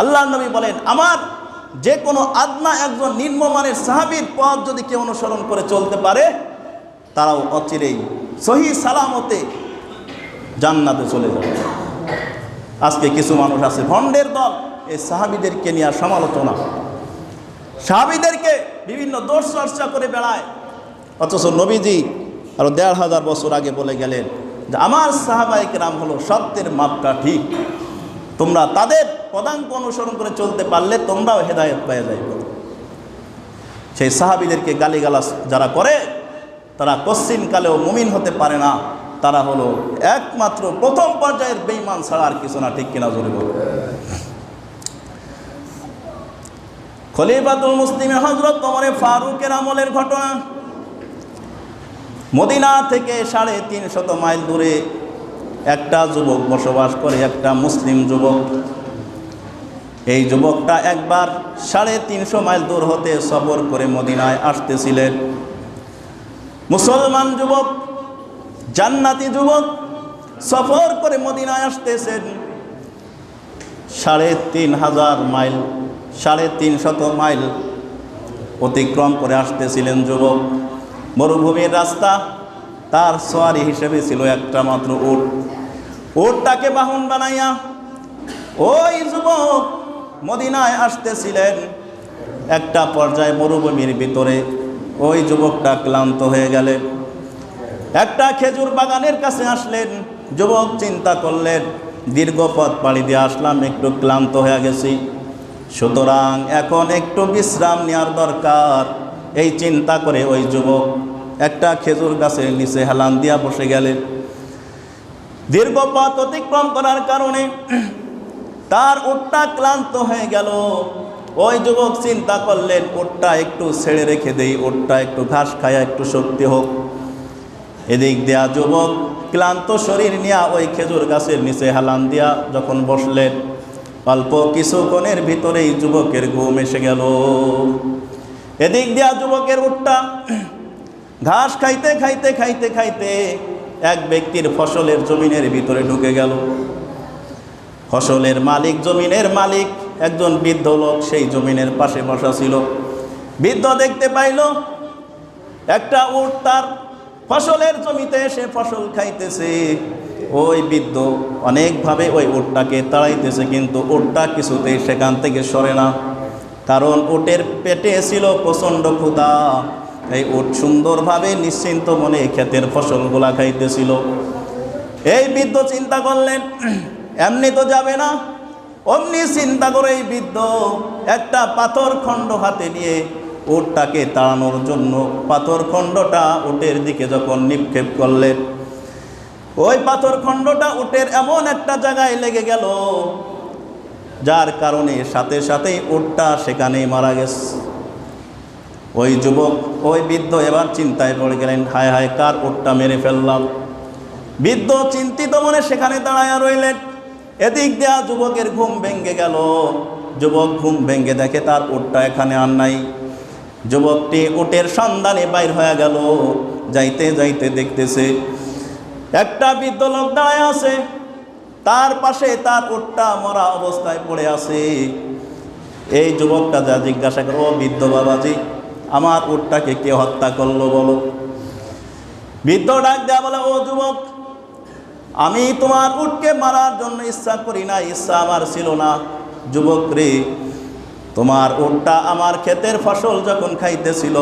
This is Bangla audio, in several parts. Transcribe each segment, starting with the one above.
আল্লাহ নবী বলেন, আমার যে কোনো আদনা একজন নিম্নমানের সাহাবির পথ যদি কেউ অনুসরণ করে চলতে পারে, তারাও অচিরেই সহি সালামতে জান্নাতে চলে যাবে। আজকে কিছু মানুষ আছে, ভণ্ডের দল, এই সাহাবিদেরকে নিয়ে সমালোচনা। সাহাবিদেরকে বিভিন্ন দোষ চর্চা করে বেড়ায়। অথচ নবীজি আরও দেড় হাজার বছর আগে বলে গেলেন যে, আমার সাহাবাহিক রাম হলো সত্যের মাপটা ঠিক। তোমরা তাদের পদাঙ্ক অনুসরণ করে চলতে পারলে তোমরাও হেদায়ত পেয়ে যাইবে। সেই সাহাবিদেরকে গালিগালাজ যারা করে, তারা কশ্চিন কালেও মুমিন হতে পারে না। তারা হলো একমাত্র প্রথম পর্যায়ের বেইমান ছাড়া আর কিছু না, ঠিক কিনা জোরে বলব খলিফাতুল মুসলিমে হজরত তোমারে ফারুকের আমলের ঘটনা। মদিনা থেকে সাড়ে তিন শত মাইল দূরে একটা যুবক বসবাস করে, একটা মুসলিম যুবক। এই যুবকটা একবার সাড়ে তিনশো মাইল দূর হতে সফর করে মদিনায় আসতেছিলেন। মুসলমান যুবক, জান্নাতি যুবক সফর করে মদিনায় আসতেছেন। সাড়ে তিন হাজার মাইল, সাড়ে তিন শত মাইল অতিক্রম করে আসতেছিলেন যুবক। মরুভূমির রাস্তা তার সোয়ারি হিসেবে ছিল একটা মাত্র উট উটটাকে বাহন বানাইয়া ওই যুবক মদিনায় আসতেছিলেন। একটা পর্যায়ে মরুভূমির ভিতরে ওই যুবকটা ক্লান্ত হয়ে গেলেন একটা খেজুর বাগানের কাছে আসলেন। যুবক চিন্তা করলেন, দীর্ঘ পথ পাড়ি দিয়ে আসলাম, একটু ক্লান্ত হয়ে গেছি। সুতরাং এখন একটু বিশ্রাম নেওয়ার দরকার। এই চিন্তা করে ওই যুবক একটা খেজুর গাছের নিচে হেলান দিয়া বসে গেলেন দীর্ঘ পথ অতিক্রম করার কারণে তার উটটা ক্লান্ত হয়ে গেল। ওই যুবক চিন্তা করলেন ওটটা একটু ছেড়ে রেখে দেই ওটটা একটু ঘাস খায়া একটু শক্তি হোক। এদিক দেয়া যুবক ক্লান্ত শরীর নিয়ে ওই খেজুর গাছের নিচে হালান দিয়া যখন বসলেন, অল্প কিছুক্ষণের ভিতরেই যুবকের ঘুম এসে গেল। এদিক দিয়া যুবকের উঠটা ঘাস খাইতে খাইতে খাইতে খাইতে এক ব্যক্তির ফসলের জমিনের ভিতরে ঢুকে গেল। ফসলের মালিক, জমিনের মালিক, একজন বৃদ্ধ লোক সেই জমিনের পাশে বসা ছিল। বৃদ্ধ দেখতে পাইল, একটা উট তার ফসলের জমিতে এসে ফসল খাইতেছে। ওই বৃদ্ধ অনেকভাবে ওই উটটাকে তাড়াইতেছে, কিন্তু উটটা কিছুতেই সেখান থেকে সরে না। কারণ উটের পেটে ছিল প্রচণ্ড ক্ষুধা। এই উট সুন্দরভাবে নিশ্চিন্ত মনে ক্ষেতের ফসলগুলা খাইতেছিল। এই বৃদ্ধ চিন্তা করলেন, এমনি তো যাবে না। অমনি চিন্তা করে এই বৃদ্ধ একটা পাথর খণ্ড হাতে নিয়ে উটটাকে তাড়ানোর জন্য পাথর খণ্ডটা উটের দিকে যখন নিক্ষেপ করলেন ওই পাথর খণ্ডটা উটের এমন একটা জায়গায় লেগে গেল, যার কারণে সাথে সাথেই উটটা সেখানেই মারা গেছে। ওই যুবক, ওই বৃদ্ধ এবার চিন্তায় পড়ে গেলেন, হায় হায়, কার উটটা মেরে ফেললাম? বৃদ্ধ চিন্তিত মনে সেখানে দাঁড়ায়া রইলেন। এদিক দেয়া যুবকের ঘুম ভেঙ্গে গেল। যুবক ঘুম ভেঙ্গে দেখে তার উটটা এখানে আর নাই। যুবকটি উটের সন্ধানে বাইর হয়ে গেল। যাইতে যাইতে দেখতেছে, একটা বৃদ্ধ লোক দাঁড়ায় আছে। তার পাশে তার উটটা মরা অবস্থায় পড়ে আছে। এই যুবকটা যা জিজ্ঞাসা করো, "ও বৃদ্ধ বাবাজি আমার উটটাকে কে হত্যা করল বলো? বৃদ্ধ ডাক দেয়া বলে, ও যুবক, আমি তোমার উটকে মারার জন্য ইচ্ছা করি না, ইচ্ছা আমার ছিল না। যুবক রে, তোমার উটটা আমার ক্ষেতের ফসল যখন খাইতেছিল,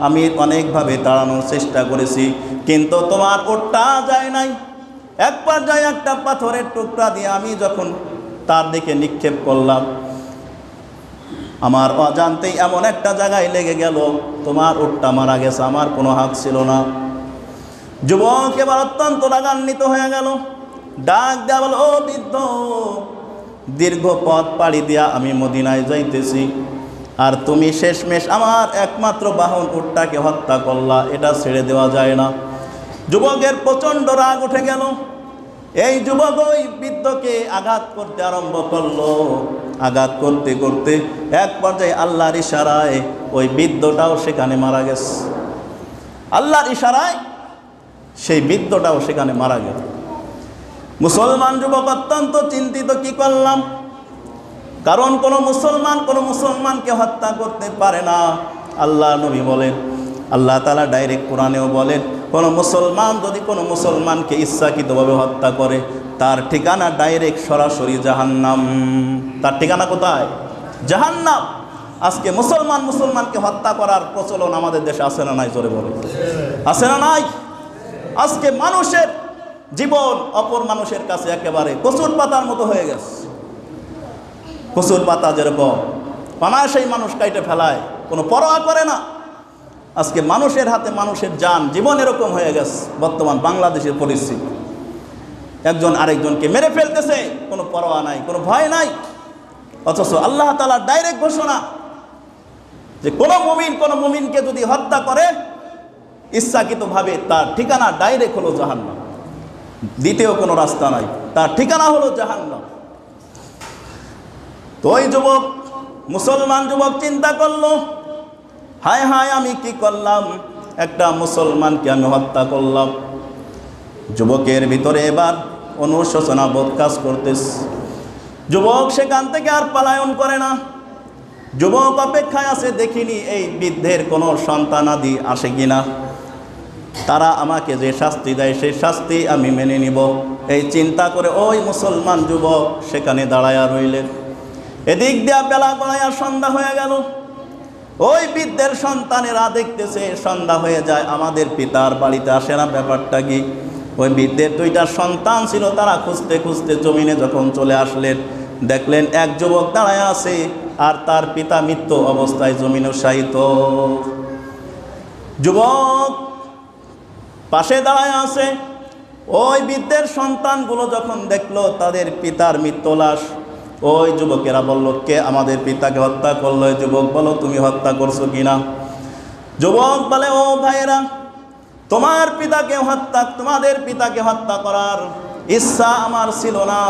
আমি অনেকভাবে তাড়ানোর চেষ্টা করেছি, কিন্তু তোমার উটটা যায় নাই। এক পর্যায়ে একটা পাথরের টুকরা দিয়ে আমি যখন তার দিকে নিক্ষেপ করলাম আমার অজান্তেই এমন একটা জায়গায় লেগে গেল, তোমার উটটা মারা গেছে, আমার কোনো হাত ছিল না। যুবক এবার অত্যন্ত রাগান্বিত হয়ে গেল। ডাক দেওয়া বলো ও বৃদ্ধ, দীর্ঘ পথ পাড়ি দিয়া আমি মদিনায় যাইতেছি, আর তুমি শেষমেশ আমার একমাত্র বাহন উটটাকে হত্যা করলা, এটা ছেড়ে দেওয়া যায় না। যুবকের প্রচণ্ড রাগ উঠে গেল। এই যুবক ওই বৃদ্ধকে আঘাত করতে আরম্ভ করল। আঘাত করতে করতে এক পর্যায়ে আল্লাহর ইশারায় ওই বৃদ্ধটাও সেখানে মারা গেছে। আল্লাহর ইশারায় সেই বৃদ্ধটাও সেখানে মারা গেল। মুসলমান যুবক অত্যন্ত চিন্তিত, কি করলাম? কারণ কোনো মুসলমান কোনো মুসলমানকে হত্যা করতে পারে না। আল্লাহ নবী বলেন, আল্লাহ তালা ডাইরেক্ট কোরআনেও বলেন, কোনো মুসলমান যদি কোনো মুসলমানকে ইচ্ছাকৃতভাবে হত্যা করে তার ঠিকানা ডাইরেক্ট সরাসরি জাহান্নাম। তার ঠিকানা কোথায়? জাহান্নাম। আজকে মুসলমান মুসলমানকে হত্যা করার প্রচলন আমাদের দেশে আছে না নাই? জোরে বলে আছে না নাই? আজকে মানুষের জীবন অপর মানুষের কাছে একেবারে কচুর পাতার মতো হয়ে গেছে। কচুর পাতা যেরকম সেই মানুষ কাইটে ফেলায়, কোনো পরোয়া করে না। আজকে মানুষের হাতে মানুষের যান, জীবন এরকম হয়ে গেছে। বর্তমান বাংলাদেশের পরিস্থিতি। একজন আরেকজনকে মেরে ফেলতেছে, কোনো পরোয়া নাই, কোনো ভয় নাই। অথচ আল্লাহ তালা ডাইরেক্ট ঘোষণা যে কোনো মুমিন, কোনো মুমিনকে যদি হত্যা করে, ইচ্ছাকৃতভাবে তার ঠিকানা ডাইরেক্ট হলো জাহান্নাম। দ্বিতীয় কোনো রাস্তা নাই, তার ঠিকানা হলো জাহান্নাম। তো ওই যুবক, মুসলমান যুবক চিন্তা করল, হায় হায় আমি কি করলাম? একটা মুসলমানকে আমি হত্যা করলাম। যুবকের ভিতরে এবার অনুশোচনা বোধ কাজ করতেছে। যুবক সেখান থেকে আর পালায়ন করে না। যুবক অপেক্ষায় আছে, দেখিনি এই বৃদ্ধের কোনো সন্তানাদি আসে কিনা। তারা আমাকে যে শাস্তি দেয়, সেই শাস্তি আমি মেনে নিব। এই চিন্তা করে ওই মুসলমান যুবক সেখানে দাঁড়ায়া রইলেন। এদিক দিয়া বেলা গড়াইয়া সন্ধ্যা হয়ে গেল। ওই বৃদ্ধের সন্তানেরা দেখতেছে, সন্ধ্যা হয়ে যায়, আমাদের পিতার বাড়িতে আসে না ব্যাপারটা কি? ওই বৃদ্ধের দুইটা সন্তান ছিল, তারা খুঁজতে খুঁজতে জমিনে যখন চলে আসলেন, দেখলেন এক যুবক দাঁড়ায় আছে আর তার পিতা মৃত্যু অবস্থায় জমিন উৎসাহিত যুবক পাশে দাঁড়ায় আছে, ওই বৃদ্ধের সন্তানগুলো যখন দেখল, তাদের পিতার মৃত্যু লাশ ওই যুবকেরা বলল, কে আমাদের পিতাকে হত্যা করল? যুবক বলো তুমি হত্যা করছ কিনা? যুবক বলে, ও ভাইয়েরা তোমার পিতাকে হত্যা, তোমাদের পিতাকে হত্যা করার ইচ্ছা আমার ছিল না।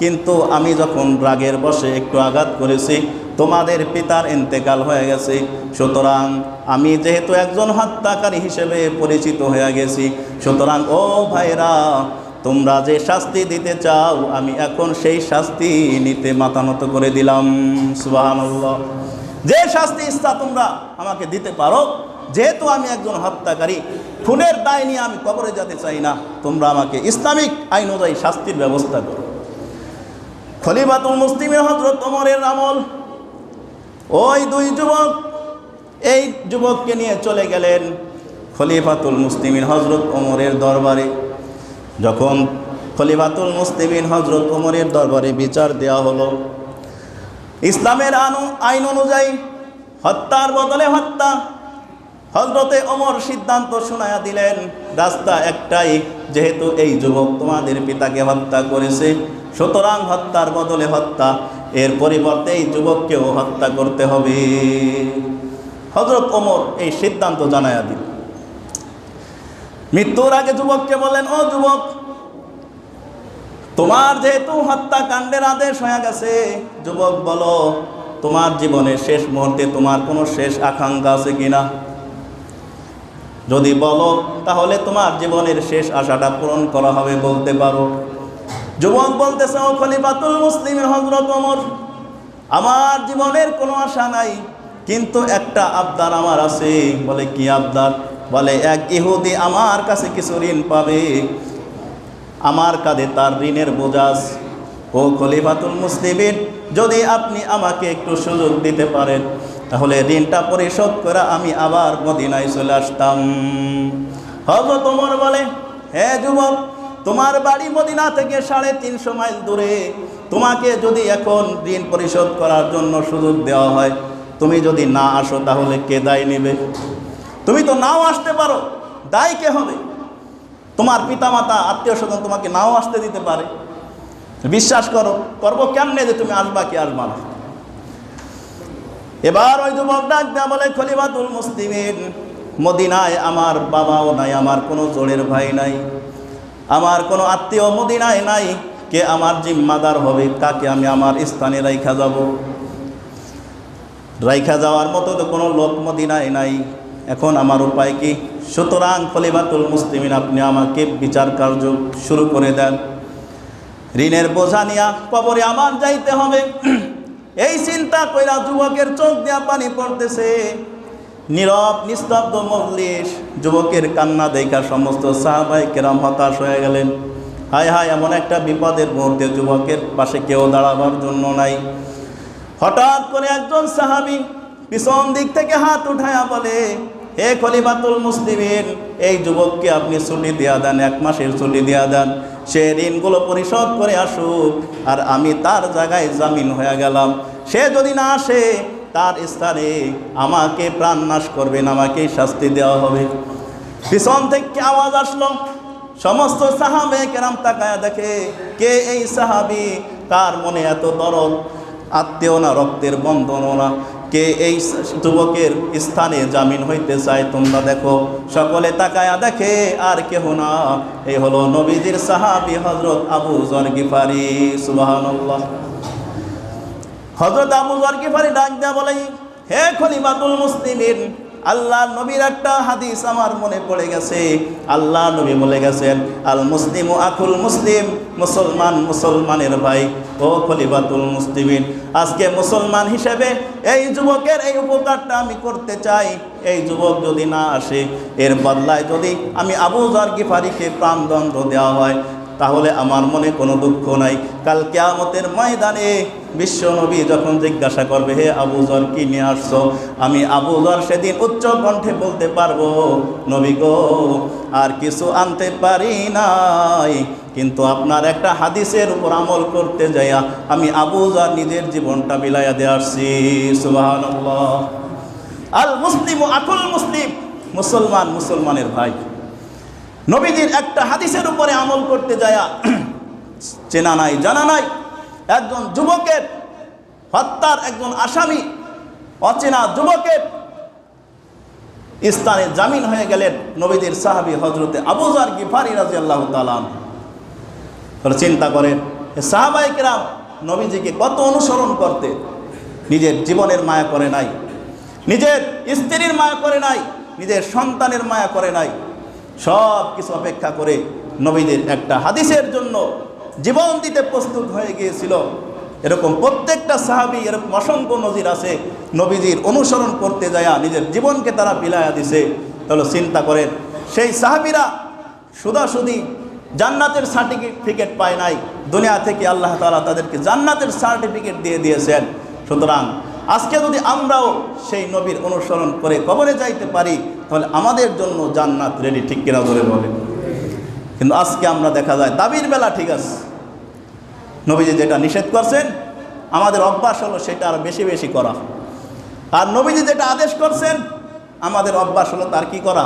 কিন্তু আমি যখন রাগের বসে একটু আঘাত করেছি, তোমাদের পিতার ইন্তেকাল হয়ে গেছে। সুতরাং আমি যেহেতু একজন হত্যাকারী হিসেবে পরিচিত হয়ে গেছি, সুতরাং, ও ভাইরা তোমরা যে শাস্তি দিতে চাও, আমি এখন সেই শাস্তি নিতে মাতানত করে দিলাম। সুবহানাল্লাহ। যে শাস্তি ইচ্ছা তোমরা আমাকে দিতে পারো যেহেতু আমি একজন হত্যাকারী, খুনের দায় নিয়ে আমি কবরে যেতে চাই না, তোমরা আমাকে ইসলামিক আইন অনুযায়ী শাস্তির ব্যবস্থা করো। খলিফাতুল মুসলিমের হজরত ওমরের আমল। ওই দুই যুবক, এই যুবককে নিয়ে চলে গেলেন খলিফাতুল মুসলিমিন হজরত ওমরের দরবারে। যখন খলিফাতুল মুসলিমিন হজরত ওমরের দরবারে বিচার দেওয়া হলো, ইসলামের আইন অনুযায়ী হত্যার বদলে হত্যা হজরতে অমর সিদ্ধান্ত শোনায়া দিলেন, রাস্তা একটাই, যেহেতু এই যুবক তোমাদের পিতাকে হত্যা করেছে, সুতরাং হত্যার বদলে হত্যা, এর পরিবর্তে এই যুবককেও হত্যা করতে হবে। হজরত ওমর এই সিদ্ধান্ত জানায়া দিল মৃত্যুর আগে যুবককে বলেন ও যুবক, তোমার যেহেতু হত্যাকাণ্ডের আদেশ হয়ে গেছে, যুবক বলো, তোমার জীবনের শেষ মুহূর্তে তোমার কোনো শেষ আকাঙ্ক্ষা আছে কিনা? যদি বলো, তাহলে তোমার জীবনের শেষ আশাটা পূরণ করা হবে বলতে পারো। যুবক বলতেছে ও খলিফাতুল মুসলিমের হজরত ওমর। আমার জীবনের কোনো আশা নাই, কিন্তু একটা আবদার আমার আছে। বলে কি আবদার? বলে, এক ইহুদি আমার কাছে কিছু ঋণ পাবে। আমার কাঁধে তার ঋণের বোঝাস ও খলিফাতুল মুসলিমের যদি আপনি আমাকে একটু সুযোগ দিতে পারেন। তাহলে ঋণটা পরিশোধ করে আমি আবার মদিনায় চলে আসতাম। হজরত তোমার বলে হ্যাঁ যুবক, তোমার বাড়ি মদিনা থেকে সাড়ে তিনশো মাইল দূরে। তোমাকে যদি এখন ঋণ পরিশোধ করার জন্য সুযোগ দেওয়া হয়, তুমি যদি না আসো তাহলে কে দায় নেবে? তুমি তো নাও আসতে পারো, দায় কে হবে? তোমার পিতামাতা আত্মীয় স্বজন তোমাকে নাও আসতে দিতে পারে। বিশ্বাস করো, করব কেমনে যে তুমি আসবা কি আসবা না। এবার ওই যুবক ডাক দেয়া বলে, খলিফাতুল মুসলিমিন, মদিনায় আমার বাবাও নাই, আমার কোনো জোড়ের ভাই নাই, আমার কোনো আত্মীয় মদিনায় নাই, কে আমার জিম্মাদার হবে তাকে আমি আমার স্থানে রাইখা যাব? রাইখা যাওয়ার মতো তো কোনো লোক মদিনায় নাই, এখন আমার উপায় কি? সুতরাং খলিফাতুল মুসলিমিন, আপনি আমাকে বিচার কার্য শুরু করে দেন। ঋণের বোঝা নিয়া কবরে আমার যাইতে হবে। এই চিন্তা কইরা যুবকের চোখ দিয়া পানি পড়তেছে। নীরব, নিস্তব্ধ মজলিস, যুবকের কান্না দেখা সমস্ত সাহাবাই কেরাম হতাশ হয়ে গেলেন। হায় হায়, এমন একটা বিপদের মুহূর্তে যুবকের পাশে কেউ দাঁড়াবার জন্য নাই। হঠাৎ করে একজন সাহাবি পিছন দিক থেকে হাত উঠায়া বলে হে খলিফাতুল মুসলিমিন, এই যুবককে আপনি ছুটি দেয়া দেন, এক মাসের ছুটি দেয়া দেন। সে ঋণগুলো পরিশোধ করে আসুক, আর আমি তার জায়গায় জামিন হয়ে গেলাম। সে যদি না আসে, তার স্থানে আমাকে প্রাণ নাশ করবেন, আমাকে শাস্তি দেওয়া হবে। পিছন থেকে আওয়াজ আসলো। সমস্ত সাহাবে কেরাম তাকায়া দেখে, কে এই সাহাবি? তার মনে এত দরদ। আত্মীয় না রক্তের বন্ধনও না। কে এই যুবকের স্থানে জামিন হইতে চায় তোমরা দেখো। সকলে তাকায়া দেখে আর কেহ না। এই হলো নবীজির সাহাবি হজরত আবু জর গিফারি সুবাহান্লাহ হজরত আবু জর গিফারি ডাক দেয়া বলে, হে খলিমাতুল মুসলিমিন আল্লাহ নবীর একটা হাদিস আমার মনে পড়ে গেছে। আল্লাহ নবী বলে গেছেন, আল মুসলিম ও আকুল মুসলিম, মুসলমান মুসলমানের ভাই, ও খলিফাতুল মুসলিমিন। আজকে মুসলমান হিসেবে এই যুবকের এই উপকারটা আমি করতে চাই। এই যুবক যদি না আসে, এর বদলায় যদি আমি আবু জার গিফারিকে প্রাণদণ্ড দেওয়া হয় তাহলে আমার মনে কোনো দুঃখ নাই। কাল কেয়ামতের ময়দানে বিশ্ব নবী যখন জিজ্ঞাসা করবে, হে আবুজর কি নিয়ে আসছো? আমি আবুজর সেদিন উচ্চ কণ্ঠে বলতে পারব, নবী গো, আর কিছু আনতে পারি নাই। কিন্তু আপনার একটা হাদিসের উপর আমল করতে যাইয়া আমি আবুজার নিজের জীবনটা বিলাইয়া দিয়ে আসছি। সুবাহ আল মুসলিম আকুল মুসলিম, মুসলমান মুসলমানের ভাই। নবীজির একটা হাদিসের উপরে আমল করতে যায়া চেনা নাই, জানা নাই। একজন যুবকের, হত্যার একজন আসামি, অচেনা যুবকের স্থানে জামিন হয়ে গেলেন নবীদের সাহাবি হজরতে আবুজার গিফারি রাজি আল্লাহ তালাম চিন্তা করেন সাহাবাই কেরাম, নবীজিকে কত অনুসরণ করতে? নিজের জীবনের মায়া করে নাই। নিজের স্ত্রীর মায়া করে নাই, নিজের সন্তানের মায়া করে নাই। সব কিছু অপেক্ষা করে নবীদের একটা হাদিসের জন্য জীবন দিতে প্রস্তুত হয়ে গিয়েছিল। এরকম প্রত্যেকটা সাহাবি, এরকম অসংখ্য নজির আছে। নবীজির অনুসরণ করতে যায়া নিজের জীবনকে তারা বিলায়া দিছে। তাহলে চিন্তা করেন, সেই সাহাবিরা সুদাসুদি জান্নাতের সার্টিফিকেট পায় নাই। দুনিয়া থেকে আল্লাহ তালা তাদেরকে জান্নাতের সার্টিফিকেট দিয়ে দিয়েছেন। সুতরাং আজকে যদি আমরাও সেই নবীর অনুসরণ করে কবরে যাইতে পারি, তাহলে আমাদের জন্য জান্নাত রেডি ঠিক কিনা ধরে বলে। কিন্তু আজকে আমরা দেখা যায় দাবির বেলা ঠিক আছে। নবীজি যেটা নিষেধ করছেন, আমাদের অভ্যাস হলো সেটা আর বেশি বেশি করা। আর নবীজি যেটা আদেশ করছেন, আমাদের অভ্যাস হলো তার কি করা?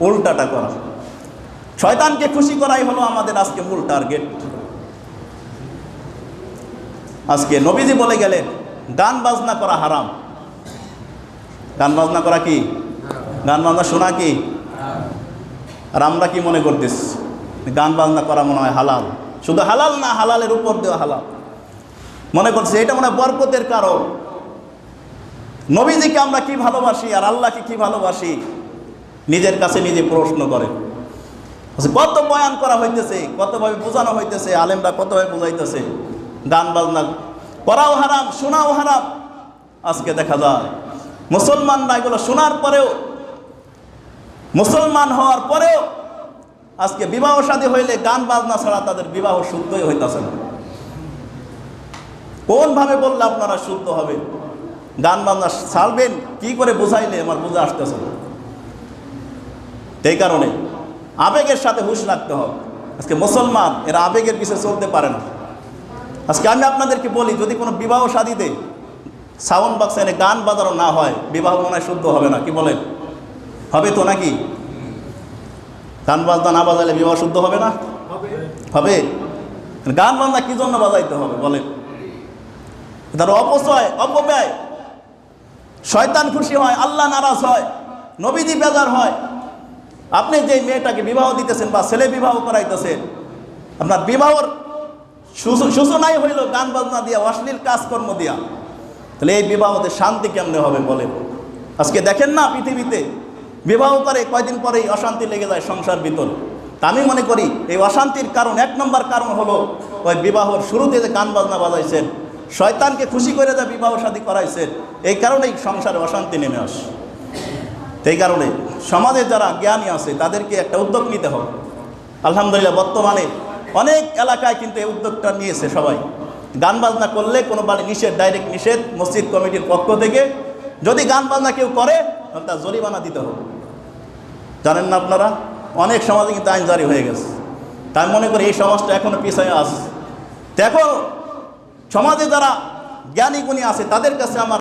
উল্টাটা করা। শয়তানকে খুশি করাই হলো আমাদের আজকে মূল টার্গেট আজকে নবীজি বলে গেলেন গান বাজনা করা হারাম। গান বাজনা করা কি? গান বাজনা শোনা কি? আর আমরা কি মনে করতেছি? গান বাজনা করা মনে হয় হালাল। শুধু হালাল না, হালালের উপর দেওয়া হালাল। মনে করছে এটা মনে হয় বরকতের কারণ। নবীজিকে আমরা কি ভালোবাসি আর আল্লাহকে কি ভালোবাসি? নিজের কাছে নিজে প্রশ্ন করে। কত বয়ান করা হইতেছে, কতভাবে বোঝানো হইতেছে, আলেমরা কতভাবে বোঝাইতেছে? গান বাজনা করাও হারাম, শোনাও হারাম। আজকে দেখা যায়, মুসলমানরা এগুলো শোনার পরেও, মুসলমান হওয়ার পরেও আজকে বিবাহ শাদী হইলে গান বাজনা ছাড়া তাদের বিবাহ শুদ্ধই হইতেছে না। কোনভাবে বললে আপনারা শুদ্ধ হবে? গান বাজনা ছাড়বেন, কি করে বুঝাইলে আমার বুঝে আসতেছে না। এই কারণে আবেগের সাথে হুশ রাখতে হবে। আজকে মুসলমান, এরা আবেগের পিছিয়ে চলতে পারে না। আজকে আমি আপনাদেরকে বলি, যদি কোনো বিবাহ শাদীতে সাউন্ড বক্স এনে গান বাজানো না হয়, বিবাহ মনে শুদ্ধ হবে না, কি বলেন? হবে তো নাকি? গান বাজনা না বাজালে বিবাহ শুদ্ধ হবে না? হবে? গান বাজনা কি জন্য বাজাইতে হবে, বলেন? তার অপচয়, অপব্যয়। শয়তান খুশি হয়, আল্লাহ নারাজ হয়, নবীজি বেজার হয়। আপনি যে মেয়েটাকে বিবাহ দিতেছেন বা ছেলে বিবাহ করাইতেছেন, আপনার বিবাহর সূচনাই হইল গান বাজনা দিয়া, অশ্লীল কাজকর্ম দিয়া। তাহলে এই বিবাহতে শান্তি কেমনে হবে বলে আজকে দেখেন না পৃথিবীতে? বিবাহ করে কয়দিন পরেই অশান্তি লেগে যায় সংসার ভিতর। তা আমি মনে করি, এই অশান্তির কারণ, এক নম্বর কারণ হলো ওই বিবাহর শুরুতে যে গান বাজনা বাজাইছেন, শয়তানকে খুশি করে যা বিবাহ শাদী করাইছেন, এই কারণেই সংসারে অশান্তি নেমে আসে। এই কারণে সমাজে যারা জ্ঞানী আছে, তাদেরকে একটা উদ্যোগ নিতে হবে। আলহামদুলিল্লাহ, বর্তমানে অনেক এলাকায় কিন্তু এই উদ্যোগটা নিয়েছে সবাই। গান বাজনা করলে কোনো বাড়ি নিষেধ ডাইরেক্ট নিষেধ, মসজিদ কমিটির পক্ষ থেকে। যদি গান বাজনা কেউ করে তার জরিমানা দিতে হবে। জানেন না আপনারা? অনেক সমাজে কিন্তু আইন জারি হয়ে গেছে। তাই মনে করি এই সমাজটা এখনও পিছিয়ে আছে। দেখো, সমাজে যারা জ্ঞানী গুণী আছে, তাদের কাছে আমার